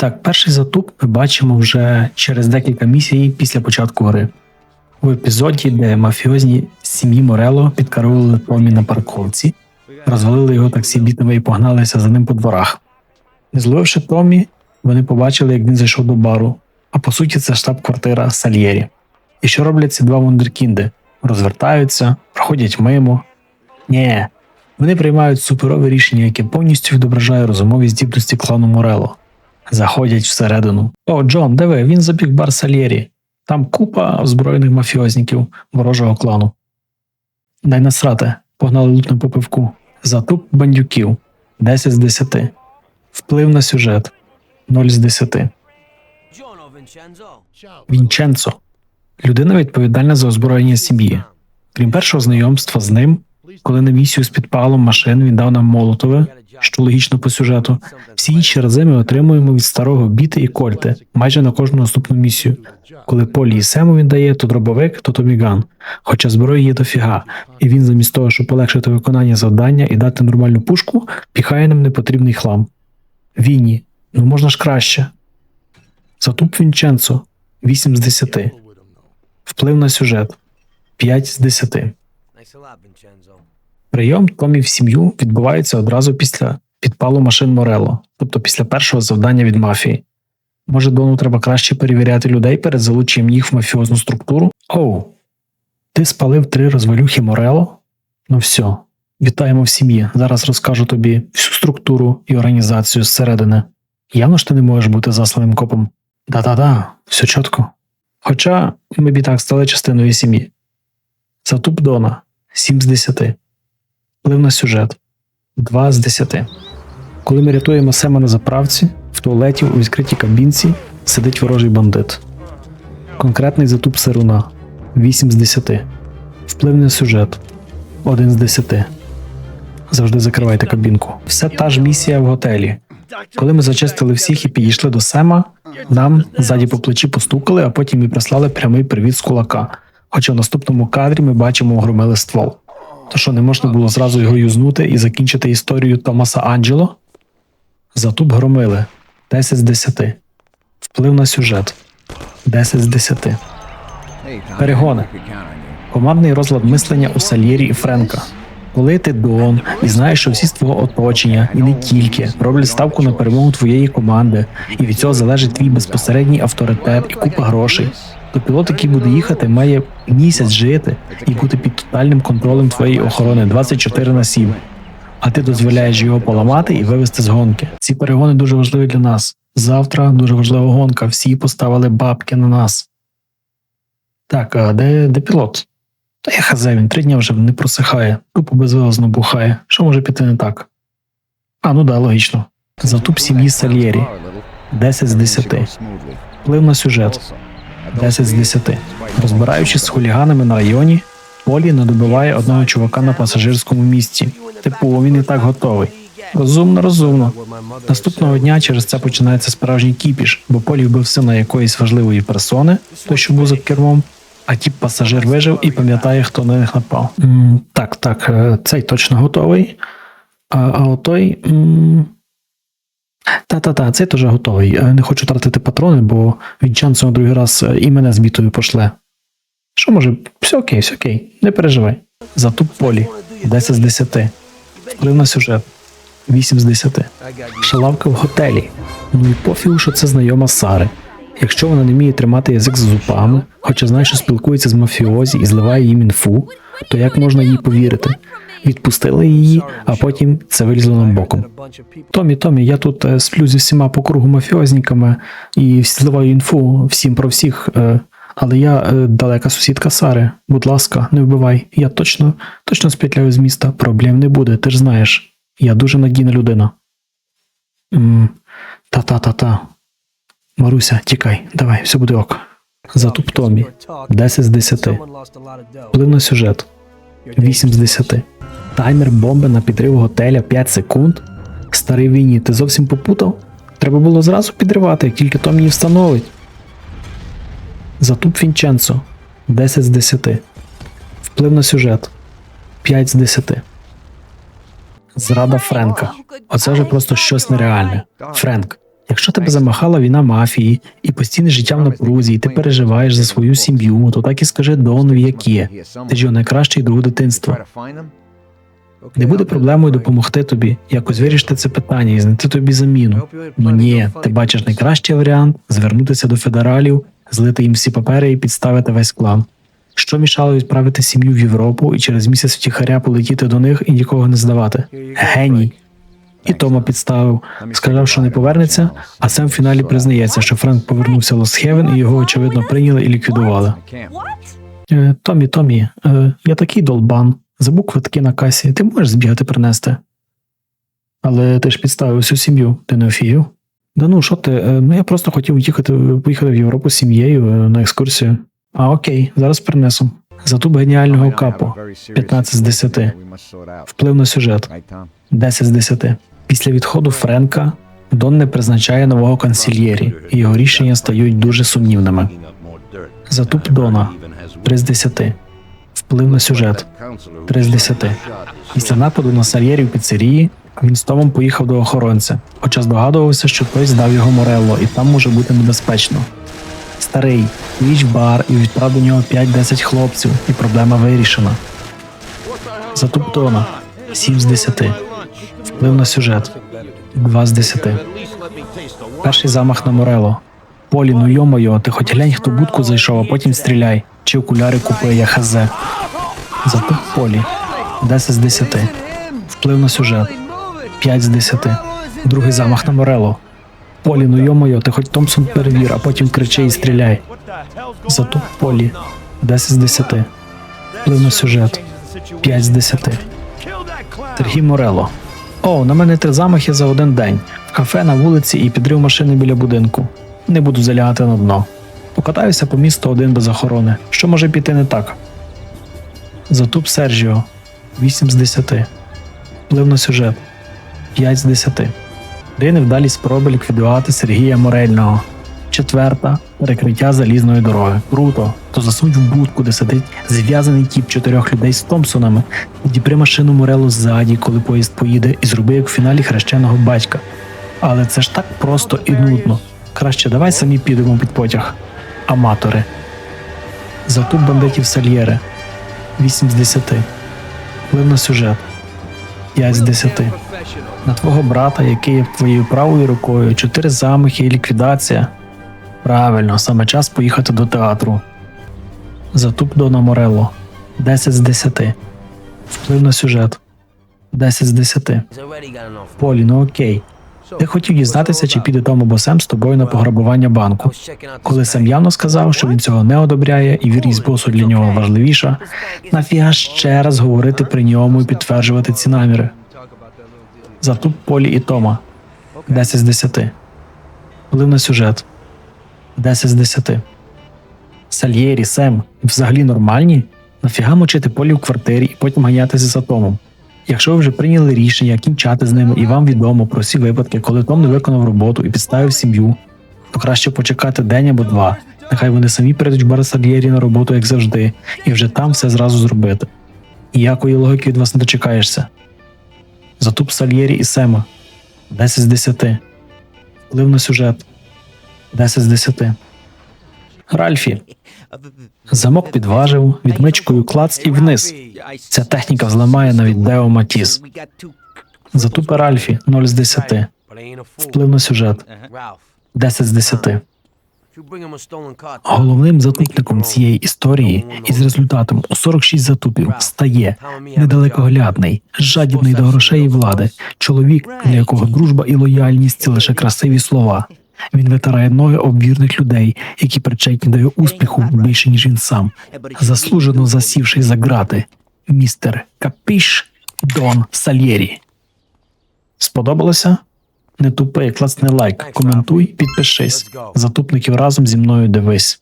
так, перший затуп ми бачимо вже через декілька місій після початку гри. У епізоді, де мафіозні сім'ї Морело підкарували Томі на парковці, розвалили його таксі бітами і погналися за ним по дворах. Не зловивши Томі, вони побачили, як він зайшов до бару, а по суті, це штаб-квартира Сальєрі. І що роблять ці два вундеркінди? Розвертаються, проходять мимо. Ні, вони приймають суперове рішення, яке повністю відображає розумові здібності клану Морело. Заходять всередину. О, Джон, диви, він забіг бар Сальєрі. Там купа озброєних мафіозників ворожого клану. Дай насрати, погнали лутно по пивку. Затуп бандюків 10 з 10. Вплив на сюжет 0 з 10. Buongiorno Vincenzo. Вінченцо людина відповідальна за озброєння сім'ї. Крім першого знайомства з ним, коли на місію з підпалом машин він дав нам молотове, що логічно по сюжету, всі інші рази ми отримуємо від старого біти і кольти майже на кожну наступну місію. Коли Полі і Сему він дає то дробовик, то томіган. Хоча зброї є дофіга, і він замість того, щоб полегшити виконання завдання і дати нормальну пушку, піхає нам непотрібний хлам. Вінні, ну можна ж краще. Затуп Вінченцо 8 з 10. Вплив на сюжет 5 з 10. Прийом Томі в сім'ю відбувається одразу після підпалу машин Морело, тобто після першого завдання від мафії. Може, Дону треба краще перевіряти людей перед залученням їх в мафіозну структуру? Оу, ти спалив три розвалюхи Морело? Ну все, вітаємо в сім'ї. Зараз розкажу тобі всю структуру і організацію зсередини. Явно ж ти не можеш бути засланим копом. Да-да-да, все чітко. Хоча ми б і так стали частиною сім'ї. Затуп Дона 7 з 10. Вплив на сюжет 2 з 10. Коли ми рятуємо Сема на заправці, в туалеті у відкритій кабінці сидить ворожий бандит. Конкретний затуп Сируна 8 з 10. Вплив на сюжет 1 з 10. Завжди закривайте кабінку. Все та ж місія в готелі. Коли ми зачистили всіх і підійшли до Сема, нам ззаді по плечі постукали, а потім і прислали прямий привіт з кулака. Хоча в наступному кадрі ми бачимо громили ствол. То що не можна було зразу його юзнути і закінчити історію Томаса Анджело? Затуп громили 10 з 10. Вплив на сюжет 10 з 10. Перегони. Командний розлад мислення у Сальєрі і Френка. Коли ти Дон і знаєш, що всі з твого оточення, і не тільки, роблять ставку на перемогу твоєї команди, і від цього залежить твій безпосередній авторитет і купа грошей, то пілот, який буде їхати, має місяць жити і бути під тотальним контролем твоєї охорони 24 на 7. А ти дозволяєш його поламати і вивести з гонки. Ці перегони дуже важливі для нас. Завтра дуже важлива гонка. Всі поставили бабки на нас. Так, а де, де пілот? Та я хазе, він три дні вже не просихає, тупо безвилазно бухає. Що може піти не так? А, ну да, логічно. Затуп сім'ї Сальєрі 10 з 10. Вплив на сюжет 10 з 10. Розбираючись з хуліганами на районі, Полі надобиває одного чувака на пасажирському місці. Типу, він і так готовий. Розумно, розумно. Наступного дня через це починається справжній кіпіш, бо Полі вбив сина якоїсь важливої персони, той, що був за кермом, а тіп пасажир вижив і пам'ятає, хто на них напав. так, так, е, цей точно готовий. А, а отой. Та-та-та, цей теж готовий. Е, Не хочу тратити патрони, бо Вінчанцо на другий раз е, і мене з бітою пошле. Що може? Все окей, все окей, не переживай. Затуп полі 10 з 10. Вплив на сюжет 8 з 10. Шалавка в готелі. Ну і пофігу, що це знайома Сари. Якщо вона не вміє тримати язик за зубами, хоча знає, що спілкується з мафіозі і зливає їм інфу, то як можна їй повірити? Відпустили її, а потім це вилізло нам боком. Томі, Томі, я тут е, сплю зі всіма по кругу мафіозниками і зливаю інфу всім про всіх. Е, але я е, далека сусідка Сари. Будь ласка, не вбивай. Я точно, точно спетляю з міста. Проблем не буде, ти ж знаєш. Я дуже надійна людина. Та-та-та-та. Маруся, тікай, давай, все буде ок. Затуп Томі. 10 з 10. Вплив на сюжет 8 з 10. Таймер бомби на підрив готеля 5 секунд. Старий Вінні, ти зовсім попутав? Треба було зразу підривати, як тільки Том її встановить. Затуп Вінченцо 10 з 10. Вплив на сюжет 5 з 10. Зрада Френка. Оце вже просто щось нереальне. Френк, Якщо тебе замахала війна мафії і постійне життя в напрузі, і ти переживаєш за свою сім'ю, то так і скажи Донові, як є. Ти ж його найкращий друг дитинства. Не буде проблемою допомогти тобі, якось вирішити це питання і знайти тобі заміну. Ну ні, ти бачиш найкращий варіант звернутися до федералів, злити їм всі папери і підставити весь клан. Що мішало відправити сім'ю в Європу і через місяць втіхаря полетіти до них і нікого не здавати? Геній. І Тома підставив, сказав, що не повернеться, а сам в фіналі признається, що Френк повернувся в Лос-Хевен і його очевидно прийняли і ліквідували. Е, Томі, Томі, е, я такий долбан. Забув квитки на касі. Ти можеш збігати принести. Але ти ж підставив всю сім'ю, ти не офігів? Да ну, що ти? Е, Ну я просто хотів їхати, поїхати в Європу з сім'єю на екскурсію. А окей, зараз принесу. Затуб геніального капу. 15 з 10. Вплив на сюжет 10 з 10. Після відходу Френка Дон не призначає нового консільєрі, і його рішення стають дуже сумнівними. Затуп Дона 3 з 10. Вплив на сюжет 3 з 10. Після нападу на Сальєрі в піцерії він з Томом поїхав до охоронця, хоча здогадувався, що той здав його Морелло, і там може бути небезпечно. Старий, віч бар і відправ до нього 5-10 хлопців, і проблема вирішена. Затуп Дона 7 з 10. Вплив на сюжет 2 з 10. Перший замах на Морело. Полі, ну йо-моє, ти хоч глянь, хто будку зайшов, а потім стріляй. Чи окуляри купує я хз. Затуп полі 10 з 10. Вплив на сюжет 5 з 10. Другий замах на Морело. Полі, ну йо-моє, ти хоч Томпсон перевір, а потім кричи і стріляй. Затуп полі 10 з 10. Вплив на сюжет 5 з 10. Сергій Морело. О, на мене три замахи за один день. В кафе на вулиці і підрив машини біля будинку. Не буду залягати на дно. Покатаюся по місту один без охорони. Що може піти не так? Затуп Сержіо 8 з 10. Вплив на сюжет 5 з 10. Три невдалі спроби ліквідувати Сергія Морельного. Четверта перекриття залізної дороги. Круто. То засунь в будку, де сидить зв'язаний тіп чотирьох людей з Томпсонами. Відібри машину Морелу ззаді, коли поїзд поїде, і зроби як в фіналі хрещеного батька. Але це ж так просто і нудно. Краще давай самі підемо під потяг. Аматори. Затуп бандитів Сальєри. 8 з 10. Вплив на сюжет. 5 з 10. На твого брата, який є твоєю правою рукою, чотири замахи і ліквідація. Правильно, саме час поїхати до театру. Затуп Дона Морелло. 10 з 10. Вплив на сюжет. 10 з 10. Полі, ну окей. Ти хотів дізнатися, чи піде Том або Сем з тобою на пограбування банку. Коли Сем явно сказав, що він цього не одобряє і вірність босу для нього важливіша, нафіга ще раз говорити при ньому і підтверджувати ці наміри. Затуп Полі і Тома 10 з 10. Вплив на сюжет 10 з 10. Сальєрі, Сем, взагалі нормальні? Нафіга мочити Полі в квартирі і потім ганятися за Томом? Якщо ви вже прийняли рішення кінчати з ними і вам відомо про всі випадки, коли Том не виконав роботу і підставив сім'ю, то краще почекати день або два. Нехай вони самі прийдуть в бар Сальєрі на роботу, як завжди, і вже там все зразу зробити. Ніякої логіки від вас не дочекаєшся. Затуп Сальєрі і Сема 10 з 10. Вплив на сюжет 10 з 10. Ральфі. Замок підважив, відмичкою клац і вниз. Ця техніка взламає навіть Део Матіс. Затупи Ральфі 0 з 10. Вплив на сюжет 10 з 10. Головним затупником цієї історії із результатом у 46 затупів стає недалекоглядний, жадібний до грошей і влади, чоловік, для якого дружба і лояльність це лише красиві слова. Він витирає ноги об вірних людей, які причетні до його успіху більше ніж він сам, заслужено засівши за грати. Містер Капіш Дон Сальєрі. Сподобалося? Не тупи, класний лайк, коментуй, підпишись. Затупників разом зі мною дивись.